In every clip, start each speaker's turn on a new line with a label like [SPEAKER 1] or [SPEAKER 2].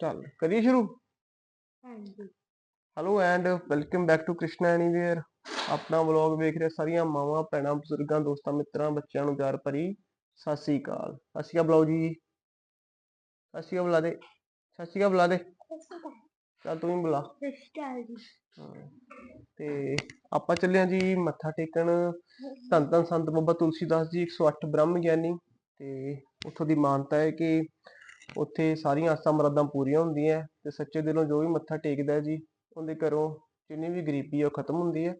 [SPEAKER 1] ਚੱਲ ਕਰੀਏ ਸ਼ੁਰੂ?
[SPEAKER 2] ਹਾਂਜੀ।
[SPEAKER 1] Hello and welcome back to Krishna anywhere ਆਪਣਾ ਵਲੌਗ ਵੇਖ ਰਹੇ ਸਾਰੀਆਂ ਮਾਵਾਂ ਭੈਣਾਂ ਬਜ਼ੁਰਗਾਂ ਦੋਸਤਾਂ ਮਿੱਤਰਾਂ ਬੱਚਿਆਂ ਨੂੰ ਪਿਆਰ ਭਰੀ ਸਤਿ ਸ੍ਰੀ ਅਕਾਲ। ਸਤਿ ਸ਼੍ਰੀ ਅਕਾਲ ਬੁਲਾਓ ਜੀ। ਸਤਿ ਸ਼੍ਰੀ ਅਕਾਲ ਬੁਲਾ ਦੇ। ਸਤਿ ਸ਼੍ਰੀ ਅਕਾਲ ਬੁਲਾ ਦੇ। ਚੱਲ ਤੂੰ ਹੀ ਬੁਲਾ।
[SPEAKER 2] ਜੀ।
[SPEAKER 1] ਤੇ ਆਪਾਂ ਚੱਲੇ ਹਾਂ ਜੀ ਮੱਥਾ ਟੇਕਣ। ਧੰਨ ਧੰਨ ਸੰਤ ਬਾਬਾ ਤੁਲਸੀਦਾਸ ਜੀ 108 ਬ੍ਰਹਮ ਗਿਆਨੀ। ਤੇ ਉੱਥੋਂ ਦੀ ਮਾਨਤਾ ਹੈ ਕਿ ਉੱਥੇ ਸਾਰੀਆਂ ਆਸਾਂ ਮਰਾਦਾਂ ਪੂਰੀਆਂ ਹੁੰਦੀਆਂ ਤੇ ਸੱਚੇ ਦਿਲੋਂ ਜੋ ਵੀ ਮੱਥਾ ਟੇਕਦਾ ਹੈ ਜੀ, ਉਹਦੇ ਘਰੋਂ ਜਿੰਨੀ ਵੀ ਗਰੀਬੀ ਹੈ ਉਹ ਖਤਮ ਹੁੰਦੀ ਹੈ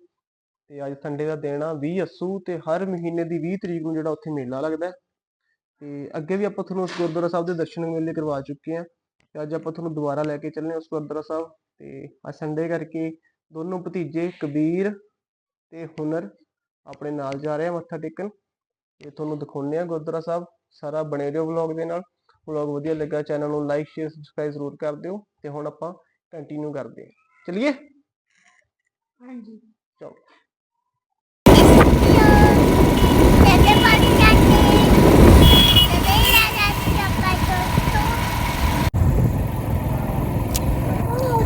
[SPEAKER 1] ਤੇ ਅੱਜ ਸੰਡੇ ਦਾ ਦਿਨ ਆ 20 ਅੱਸੂ ਤੇ ਹਰ ਮਹੀਨੇ ਦੀ 20 ਤਰੀਕ ਨੂੰ ਜਿਹੜਾ ਉੱਥੇ ਮੇਲਾ ਲੱਗਦਾ ਹੈ। ਤੇ ਅੱਗੇ ਵੀ ਆਪਾਂ ਤੁਹਾਨੂੰ ਉਸ ਗੁਰਦੁਆਰਾ ਸਾਹਿਬ ਦੇ ਦਰਸ਼ਨ ਮੇਲੇ ਕਰਵਾ ਚੁੱਕੇ ਹਾਂ ਤੇ ਅੱਜ ਆਪਾਂ ਤੁਹਾਨੂੰ ਦੁਬਾਰਾ ਲੈ ਕੇ ਚੱਲੇ ਉਸ ਗੁਰਦੁਆਰਾ ਸਾਹਿਬ ਤੇ ਅੱਜ ਸੰਡੇ ਕਰਕੇ ਦੋਨੋਂ ਭਤੀਜੇ ਕਬੀਰ ਤੇ ਹੁਨਰ ਆਪਣੇ ਨਾਲ ਜਾ ਰਹੇ ਆ ਮੱਥਾ ਟੇਕਣ ਤੇ ਤੁਹਾਨੂੰ ਦਿਖਾਉਂਦੇ ਆ ਗੁਰਦੁਆਰਾ ਸਾਹਿਬ ਸਾਰਾ ਬਣੇ ਰਹੋ ਵਲੌਗ ਦੇ ਨਾਲ ਵਲੌਗ ਵਧੀਆ ਲੱਗਾ ਚੈਨਲ ਨੂੰ ਲਾਈਕ ਸ਼ੇਅਰ ਸਬਸਕ੍ਰਾਈਬ ਜ਼ਰੂਰ ਕਰ ਦਿਓ ਤੇ ਹੁਣ ਆਪਾਂ ਕੰਟੀਨਿਊ ਕਰਦੇ ਹਾਂ। ਚਲਿਏ?
[SPEAKER 2] ਹਾਂਜੀ।
[SPEAKER 1] ਚਲੋ।
[SPEAKER 2] ਤੇ ਮੇਰਾ ਜਾਂਦੀ ਆਪਾਂ ਤੋਂ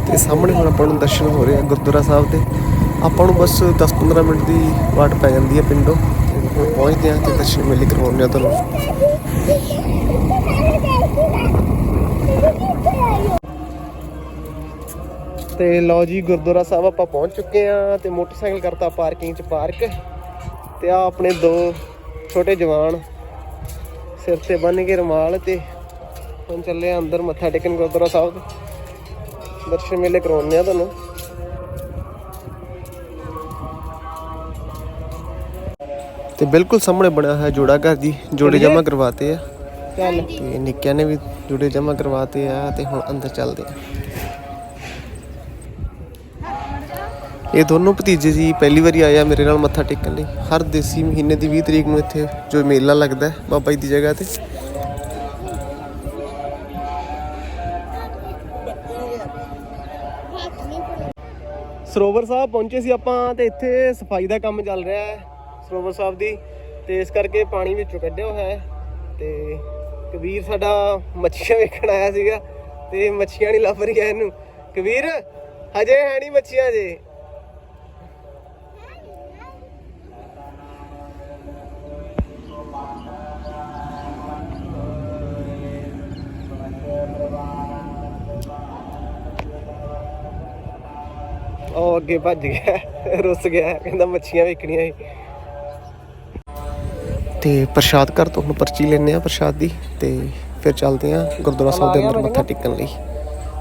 [SPEAKER 1] ਤੇ ਸਾਹਮਣੇ ਹੁਣ ਆਪਾਂ ਨੂੰ ਦਰਸ਼ਨ ਹੋ ਰਹੇ ਆ ਗੁਰਦੁਆਰਾ ਸਾਹਿਬ ਦੇ ਆਪਾਂ ਨੂੰ ਬਸ 10-15 ਮਿੰਟ ਦੀ ਵਾਟ ਪੈ ਜਾਂਦੀ ਹੈ ਪਿੰਡੋਂ। ਹੁਣ ਪਹੁੰਚਦੇ ਆ ਤੇ ਦਰਸ਼ਨ ਮੇਲੇ ਕਰਵਾਉਂਦੇ ਆ ਤੁਹਾਨੂੰ। ਤੇ ਲਓ ਜੀ ਗੁਰਦੁਆਰਾ ਸਾਹਿਬ ਆਪਾਂ ਪਹੁੰਚ ਚੁੱਕੇ ਆ ਤੇ ਮੋਟਰਸਾਈਕਲ ਕਰਤਾ ਪਾਰਕਿੰਗ 'ਚ ਪਾਰਕ। ਤੇ ਆ ਆਪਣੇ ਦੋ ਛੋਟੇ ਜਵਾਨ ਸਿਰ ਤੇ ਬੰਨ ਕੇ ਰੁਮਾਲ ਤੇ ਹੁਣ ਚੱਲੇ ਆ ਅੰਦਰ ਮੱਥਾ ਟੇਕਣ ਗੁਰਦੁਆਰਾ ਸਾਹਿਬ ਦੇ ਦਰਸ਼ਨ ਮੇਲੇ ਕਰਾਉਂਦੇ ਆ ਤੁਹਾਨੂੰ। ਤੇ ਬਿਲਕੁਲ ਸਾਹਮਣੇ ਬਣਿਆ ਹੋਇਆ ਜੋੜਾ ਘਰ ਜੀ ਜੋੜੇ ਜਮਾ ਕਰਵਾਤੇ ਆ। ਚੱਲ ਤੇ ਨਿੱਕਿਆਂ ਨੇ ਵੀ ਜੋੜੇ ਜਮਾ ਕਰਵਾਤੇ ਆ ਤੇ ਹੁਣ ਅੰਦਰ ਚੱਲਦੇ ਆ। ਇਹ ਦੋਨੋਂ ਭਤੀਜੇ ਜੀ ਪਹਿਲੀ ਵਾਰੀ ਆਏ ਆ ਮੇਰੇ ਨਾਲ ਮੱਥਾ ਟੇਕਣ ਲਈ। ਹਰ ਦੇਸੀ ਮਹੀਨੇ ਦੀ 20 ਤਰੀਕ ਨੂੰ ਇੱਥੇ ਜੋ ਮੇਲਾ ਲੱਗਦਾ ਹੈ ਬਾਬਾ ਜੀ ਦੀ ਜਗ੍ਹਾ ਤੇ। ਸਰੋਵਰ ਸਾਹਿਬ ਪਹੁੰਚੇ ਸੀ ਆਪਾਂ ਤੇ ਇੱਥੇ ਸਫ਼ਾਈ ਦਾ ਕੰਮ ਚੱਲ ਰਿਹਾ ਹੈ ਸਰੋਵਰ ਸਾਹਿਬ ਦੀ। ਤੇ ਇਸ ਕਰਕੇ ਪਾਣੀ ਵਿੱਚੋਂ ਕੱਢਿਆ ਹੋਇਆ ਹੈ। ਤੇ ਕਬੀਰ ਸਾਡਾ ਮੱਛੀਆਂ ਵੇਖਣ ਆਇਆ ਸੀਗਾ। ਤੇ ਮੱਛੀਆਂ ਨਹੀਂ ਲੱਭ ਰਹੀਆਂ ਇਹਨੂੰ। ਕਬੀਰ, ਹਜੇ ਹੈ ਨਹੀਂ ਮੱਛੀਆਂ ਜੇ ਉਹ ਅੱਗੇ ਭੱਜ ਗਿਆ ਰੁੱਸ ਗਿਆ ਕਹਿੰਦਾ ਮੱਛੀਆਂ ਵੇਖਣੀਆਂ ਸੀ। ਤੇ ਪ੍ਰਸ਼ਾਦ ਘਰ ਤੋਂ ਹੁਣ ਪਰਚੀ ਲੈਣੇ ਆ ਪ੍ਰਸ਼ਾਦ ਦੀ ਤੇ ਫਿਰ ਚੱਲਦੇ ਆ ਗੁਰਦੁਆਰਾ ਸਾਹਿਬ ਦੇ ਅੰਦਰ ਮੱਥਾ ਟੇਕਣ ਲਈ।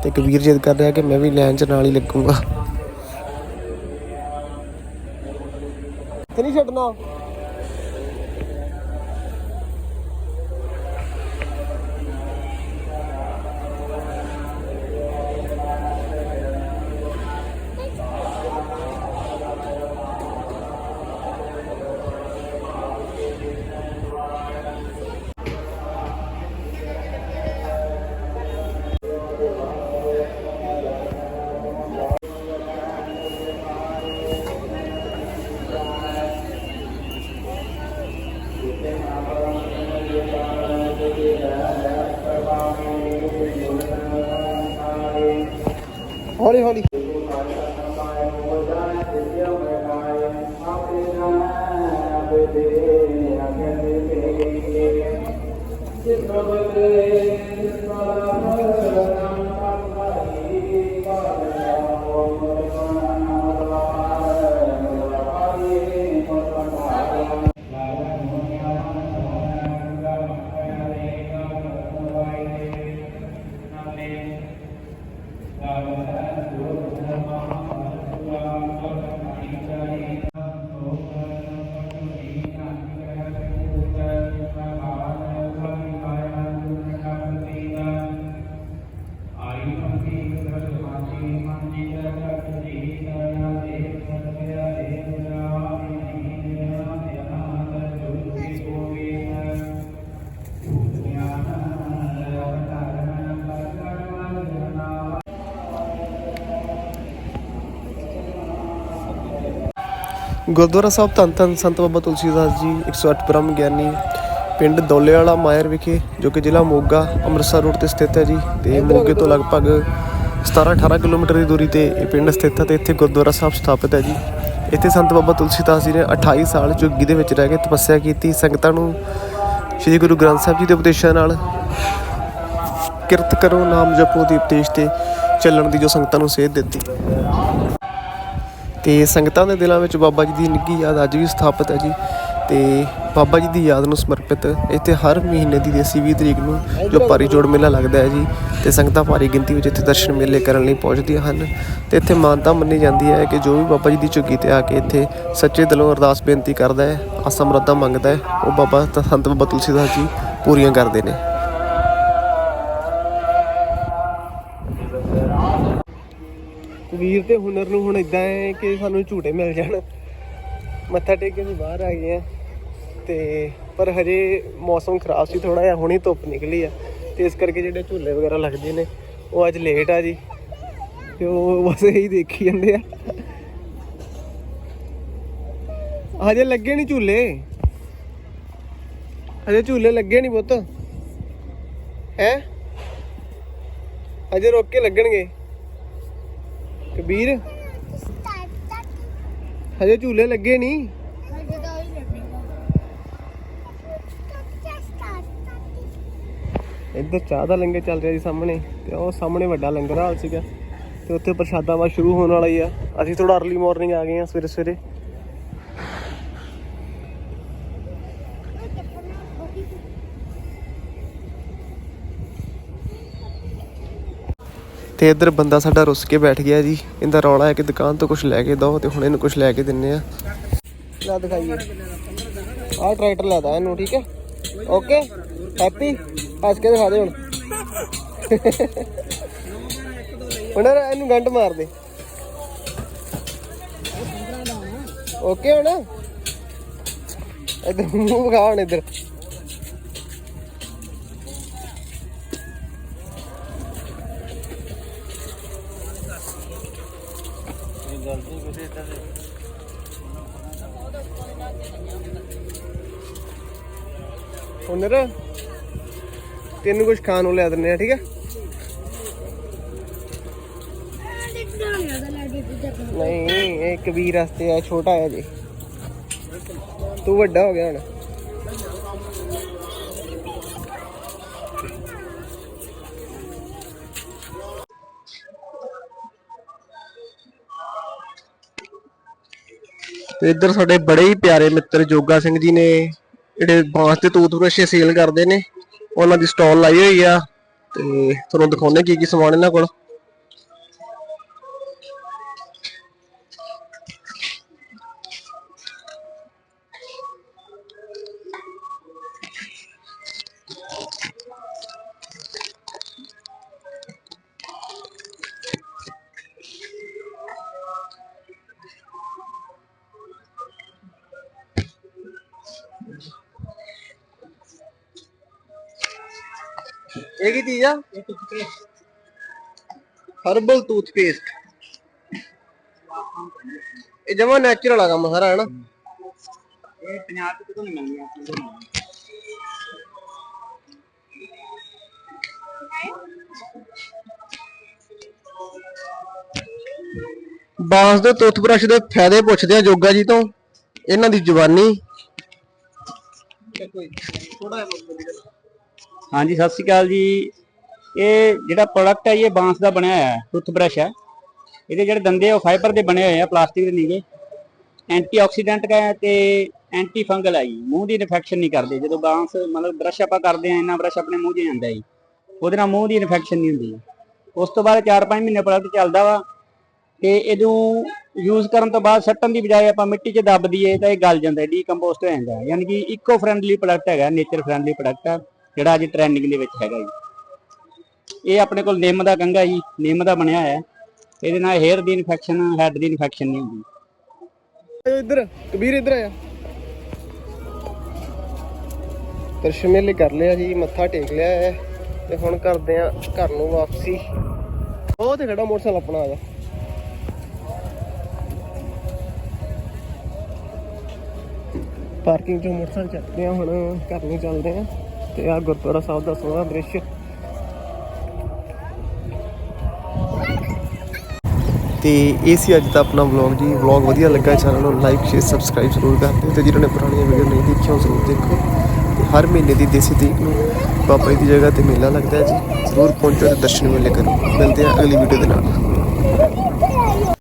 [SPEAKER 1] ਤੇ ਕਬੀਰ ਜਿੱਦ ਕਰ ਰਿਹਾ ਕਿ ਮੈਂ ਵੀ ਲਾਈਨ 'ਚ ਨਾਲ ਹੀ ਲੱਗੂੰਗਾ। ਤੇ ਨਹੀਂ ਛੱਡਣਾ। अगले अगले ਗੁਰਦੁਆਰਾ ਸਾਹਿਬ ਧੰਨ ਧੰਨ ਸੰਤ ਬਾਬਾ ਤੁਲਸੀਦਾਸ ਜੀ 108 ਬ੍ਰਹਮ ਗਿਆਨੀ, ਪਿੰਡ ਦੌਲੇਵਾਲਾ ਮਾਇਰ ਵਿਖੇ, ਜੋ ਕਿ ਜ਼ਿਲ੍ਹਾ ਮੋਗਾ, ਅੰਮ੍ਰਿਤਸਰ ਰੋਡ ਤੇ ਸਥਿਤ ਹੈ ਜੀ, ਤੇ ਮੋਗੇ ਤੋਂ ਲਗਭਗ 17-18 ਕਿਲੋਮੀਟਰ ਦੀ ਦੂਰੀ ਤੇ ਇਹ ਪਿੰਡ ਸਥਿਤ ਹੈ ਤੇ ਇੱਥੇ ਗੁਰਦੁਆਰਾ ਸਾਹਿਬ ਸਥਾਪਿਤ ਹੈ ਜੀ। ਇੱਥੇ ਸੰਤ ਬਾਬਾ ਤੁਲਸੀਦਾਸ ਜੀ ਨੇ 28 ਸਾਲ ਝੁੱਗੀ ਦੇ ਵਿੱਚ ਰਹਿ ਕੇ ਤਪੱਸਿਆ ਕੀਤੀ, ਸੰਗਤਾਂ ਨੂੰ ਸ੍ਰੀ ਗੁਰੂ ਗ੍ਰੰਥ ਸਾਹਿਬ ਜੀ ਦੇ ਉਪਦੇਸ਼ਾਂ ਨਾਲ ਕਿਰਤ ਕਰੋ, ਨਾਮ ਜਪੋ ਦੀ ਉਪਦੇਸ਼ ਤੇ ਚੱਲਣ ਦੀ ਜੋ ਸੰਗਤਾਂ ਨੂੰ ਸੇਧ ਦਿੱਤੀ। ਤੇ ਸੰਗਤਾਂ ਦੇ ਦਿਲਾਂ ਵਿੱਚ ਬਾਬਾ ਜੀ ਦੀ ਨਿੱਘੀ ਯਾਦ ਅੱਜ ਵੀ ਸਥਾਪਿਤ ਹੈ ਜੀ। ਤੇ ਬਾਬਾ ਜੀ ਦੀ ਯਾਦ ਨੂੰ ਸਮਰਪਿਤ ਇੱਥੇ ਹਰ ਮਹੀਨੇ ਦੀ ਦੇਸੀ 20 ਤਰੀਕ ਨੂੰ ਜੋ ਭਾਰੀ ਜੋੜ ਮੇਲਾ ਲੱਗਦਾ ਹੈ ਜੀ। ਤੇ ਸੰਗਤਾਂ ਭਾਰੀ ਗਿਣਤੀ ਵਿੱਚ ਇੱਥੇ ਦਰਸ਼ਨ ਮੇਲੇ ਕਰਨ ਲਈ ਪਹੁੰਚਦੀਆਂ ਹਨ। ਤੇ ਇੱਥੇ ਮਾਨਤਾ ਮੰਨੀ ਜਾਂਦੀ ਹੈ ਕਿ ਜੋ ਵੀ ਬਾਬਾ ਜੀ ਦੀ ਝੁੱਗੀ ਤੇ ਆ ਕੇ ਇੱਥੇ ਸੱਚੇ ਦਿਲੋਂ ਅਰਦਾਸ ਬੇਨਤੀ ਕਰਦਾ ਹੈ, ਆਸਾ ਮੁਰਾਦਾਂ ਮੰਗਦਾ ਹੈ, ਉਹ ਬਾਬਾ ਤ- ਸੰਤ ਬਾਬਾ ਤੁਲਸੀਦਾਸ ਜੀ ਪੂਰੀਆਂ ਕਰਦੇ ਨੇ। ਵੀਰ ਤੇ ਹੁਨਰ ਨੂੰ ਹੁਣ ਇਦਾਂ ਹੈ ਕਿ ਸਾਨੂੰ ਝੂਟੇ ਮਿਲ ਜਾਣ। ਮੱਥਾ ਟੇਕ ਕੇ ਅਸੀਂ ਬਾਹਰ ਆ ਗਏ ਆ ਤੇ ਪਰ ਹਜੇ ਮੌਸਮ ਖਰਾਬ ਸੀ ਥੋੜਾ ਜਿਹਾ ਹੁਣੀ ਧੁੱਪ ਨਿਕਲੀ ਆ ਤੇ ਇਸ ਕਰਕੇ ਜਿਹੜੇ ਝੂਲੇ ਵਗੈਰਾ ਲੱਗਦੇ ਨੇ, ਉਹ ਅੱਜ ਲੇਟ ਆ ਜੀ ਤੇ ਉਹ ਬਸ ਇਹੀ ਦੇਖੀ ਜਾਂਦੇ ਆ। ਹਜੇ ਲੱਗੇ ਨਹੀਂ ਝੂਲੇ। ਹਜੇ ਝੂਲੇ ਲੱਗੇ ਨਹੀਂ ਪੁੱਤ। ਹੈ? ਹਜੇ ਰੋਕ ਕੇ ਲੱਗਣਗੇ। ਕਬੀਰ? ਹਜੇ ਝੂਲੇ ਲੱਗੇ ਨਹੀਂ? ਇੱਧਰ ਚਾਹ ਦਾ ਲੰਗਰ ਚੱਲ ਰਿਹਾ ਜੀ ਸਾਹਮਣੇ ਤੇ ਉਹ ਸਾਹਮਣੇ ਵੱਡਾ ਲੰਗਰ ਹਾਲ ਸੀਗਾ ਤੇ ਉੱਥੇ ਪ੍ਰਸ਼ਾਦਾ ਵਾ ਸ਼ੁਰੂ ਹੋਣ ਵਾਲਾ ਹੀ ਆ। ਅਸੀਂ ਥੋੜਾ अर्ਲੀ ਮਾਰਨਿੰਗ ਆ ਗਏ ਆ ਸਵੇਰੇ ਸਵੇਰੇ ਤੇ ਇੱਧਰ ਬੰਦਾ ਸਾਡਾ ਰੁੱਸ ਕੇ ਬੈਠ ਗਿਆ ਜੀ। ਇਹਦਾ ਰੌਲਾ ਹੈ ਕਿ ਦੁਕਾਨ ਤੋਂ ਕੁਝ ਲੈ ਕੇ ਦੋ ਤੇ ਹੁਣ ਇਹਨੂੰ ਕੁਝ ਲੈ ਕੇ ਦਿੰਨੇ ਆ। ਲੈ ਦਿਖਾਈਏ। ਆਹ ਟਰੈਕਟਰ ਲੈਦਾ ਇਹਨੂੰ, ਠੀਕ ਹੈ? ਓਕੇ ਹੈਪੀ ਹੱਸ ਕੇ ਦਿਖਾ ਦੇ ਹੁਣ। ਹੁਣ ਯਾਰ ਇਹਨੂੰ ਗੰਢ ਮਾਰ ਦੇ। ਓਕੇ ਹੁਣ? ਇੱਧਰ ਮੂੰਹ ਵਿਖਾ ਹੁਣ ਇੱਧਰ। ਹੁਨਰ ਤੈਨੂੰ ਕੁਝ ਖਾਣ ਨੂੰ ਲਿਆ ਦਿੰਨੇ ਆ ਠੀਕ ਹੈ? ਨਹੀਂ ਇਹ ਕਬੀਰ ਵਾਸਤੇ ਆ, ਛੋਟਾ ਹੈ ਜੀ। ਤੂੰ ਵੱਡਾ ਹੋ ਗਿਆ ਹੁਣ। ਤੇ ਇੱਧਰ ਸਾਡੇ ਬੜੇ ਹੀ ਪਿਆਰੇ ਮਿੱਤਰ ਜੋਗਾ ਸਿੰਘ ਜੀ ਨੇ ਜਿਹੜੇ ਬਾਂਸ ਤੇ ਟੂਥਬ੍ਰਸ਼ ਸੇਲ ਕਰਦੇ ਨੇ, ਉਹਨਾਂ ਦੀ ਸਟਾਲ ਲਾਈ ਹੋਈ ਆ, ਤੇ ਤੁਹਾਨੂੰ ਦਿਖਾਉਂਦੇ ਕੀ ਕੀ ਸਮਾਨ ਇਹਨਾਂ ਕੋਲ। ਇਹ ਕੀ ਚੀਜ਼ ਆ? ਹਰਬਲ ਟੂਥਪੇਸਟ ਇਹ ਜਮਾ ਨੈਚੁਰਲ ਆ ਕੰਮ ਸਾਰਾ ਹੈ ਨਾ
[SPEAKER 3] ਇਹ ਪੰਜਾਬ ਚ ਕਿਤੋਂ ਨਹੀਂ ਮਿਲਦੀ ਆਪਣੇ ਕੋਲ
[SPEAKER 1] ਬਾਂਸ ਦੇ ਟੂਥਬ੍ਰਸ਼ ਦੇ ਫਾਇਦੇ ਪੁੱਛਦੇ ਆ ਜੋਗਾ ਜੀ ਤੋਂ। ਇਹਨਾਂ ਦੀ ਜਵਾਨੀ।
[SPEAKER 3] ਹਾਂਜੀ, ਸਤਿ ਸ਼੍ਰੀ ਅਕਾਲ ਜੀ। ਇਹ ਜਿਹੜਾ ਪ੍ਰੋਡਕਟ ਹੈ, ਇਹ ਬਾਂਸ ਦਾ ਬਣਿਆ ਹੋਇਆ ਹੈ ਟੁੱਥਬ੍ਰਸ਼ ਹੈ। ਇਹਦੇ ਜਿਹੜੇ ਦੰਦੇ ਆ, ਉਹ ਫਾਈਬਰ ਦੇ ਬਣੇ ਹੋਏ ਆ ਪਲਾਸਟਿਕ ਦੇ ਨਹੀਂਗੇ ਐਂਟੀਆਕਸੀਡੈਂਟ ਹੈ ਤੇ ਐਂਟੀ ਫੰਗਲ ਹੈ ਜੀ। ਮੂੰਹ ਦੀ ਇਨਫੈਕਸ਼ਨ ਨਹੀਂ ਕਰਦੇ। ਜਦੋਂ ਬਾਂਸ, ਮਤਲਬ ਬ੍ਰਸ਼ ਆਪਾਂ ਕਰਦੇ ਆ ਇੰਨਾ ਬ੍ਰਸ਼ ਆਪਣੇ ਮੂੰਹ 'ਚ ਜਾਂਦਾ ਜੀ। ਉਹਦੇ ਨਾਲ ਮੂੰਹ ਦੀ ਇਨਫੈਕਸ਼ਨ ਨਹੀਂ ਹੁੰਦੀ। ਉਸ ਤੋਂ ਬਾਅਦ 4-5 ਮਹੀਨੇ ਪ੍ਰੋਡਕਟ ਚੱਲਦਾ ਵਾ ਤੇ ਇਹਨੂੰ ਯੂਜ਼ ਕਰਨ ਤੋਂ ਬਾਅਦ ਸੱਟਣ ਦੀ ਬਜਾਏ ਆਪਾਂ ਮਿੱਟੀ 'ਚ ਦੱਬ ਦਈਏ ਤਾਂ ਇਹ ਗਲ ਜਾਂਦਾ ਡੀਕੰਪੋਸਟ ਹੋ ਜਾਂਦਾ। ਯਾਨੀ ਕਿ ਇਕੋ ਫ੍ਰੈਂਡਲੀ ਪ੍ਰੋਡਕਟ ਹੈਗਾ ਨੇਚਰ ਫ੍ਰੈਂਡਲੀ ਪ੍ਰੋਡਕਟ ਹੈ ਜਿਹੜਾ ਅੱਜ ਟ੍ਰੈਂਡਿੰਗ ਦੇ ਵਿੱਚ ਹੈਗਾ ਜੀ। ਇਹ ਆਪਣੇ ਕੋਲ ਨਿੰਮ ਦਾ ਕੰਗਾ ਜੀ, ਨਿੰਮ ਦਾ ਬਣਿਆ ਹੋਇਆ। ਇਹਦੇ ਨਾਲ ਹੇਅਰ ਦੀ ਇਨਫੈਕਸ਼ਨ ਹੈਡ ਦੀ ਇਨਫੈਕਸ਼ਨ ਨਹੀਂ ਹੁੰਦੀ।
[SPEAKER 1] ਇੱਧਰ, ਕਬੀਰ ਇੱਧਰ ਆਇਆ। ਦਰਸ਼ਨ ਕਰ ਲਿਆ ਜੀ, ਮੱਥਾ ਟੇਕ ਲਿਆ ਹੈ ਤੇ ਹੁਣ ਕਰਦੇ ਆ ਘਰ ਨੂੰ ਵਾਪਸੀ। ਉਹ ਤੇ ਖੜਾ ਮੋਟਰਸਾਈਕਲ ਆਪਣਾ ਆ ਜਾ।
[SPEAKER 4] ਪਾਰਕਿੰਗ ਚੋਂ ਮੋਟਰਸਾਈਕਲ ਚੱਕਦੇ ਆ ਹੁਣ, ਘਰ ਨੂੰ ਚੱਲਦੇ ਆ ਤੇ ਆ ਗੁਰਦੁਆਰਾ ਸਾਹਿਬ ਦਾ ਸੋਹਣਾ ਦ੍ਰਿਸ਼। ਤੇ ਇਹ ਸੀ ਅੱਜ ਦਾ ਆਪਣਾ ਵਲੌਗ ਜੀ। ਵਲੌਗ ਵਧੀਆ ਲੱਗਾ ਚੈਨਲ ਨੂੰ ਲਾਈਕ ਸ਼ੇਅਰ ਸਬਸਕ੍ਰਾਈਬ ਜ਼ਰੂਰ ਕਰ ਦਿਓ। ਤੇ ਜਿਨ੍ਹਾਂ ਨੇ ਪੁਰਾਣੀਆਂ ਵੀਡੀਓ ਨਹੀਂ ਦੇਖੀਆਂ, ਉਹ ਜ਼ਰੂਰ ਦੇਖੋ। ਤੇ ਹਰ ਮਹੀਨੇ ਦੀ ਦੇਸੀ ਤੀਕ ਨੂੰ ਬਾਬਾ ਜੀ ਦੀ ਜਗ੍ਹਾ ਤੇ ਮੇਲਾ ਲੱਗਦਾ ਹੈ ਜੀ। ਜ਼ਰੂਰ ਪਹੁੰਚੋ ਤੇ ਦਰਸ਼ਨ ਮੇਲੇ ਕਰੋ। ਮਿਲਦੇ ਆ ਅਗਲੀ ਵੀਡੀਓ ਦੇ ਨਾਲ।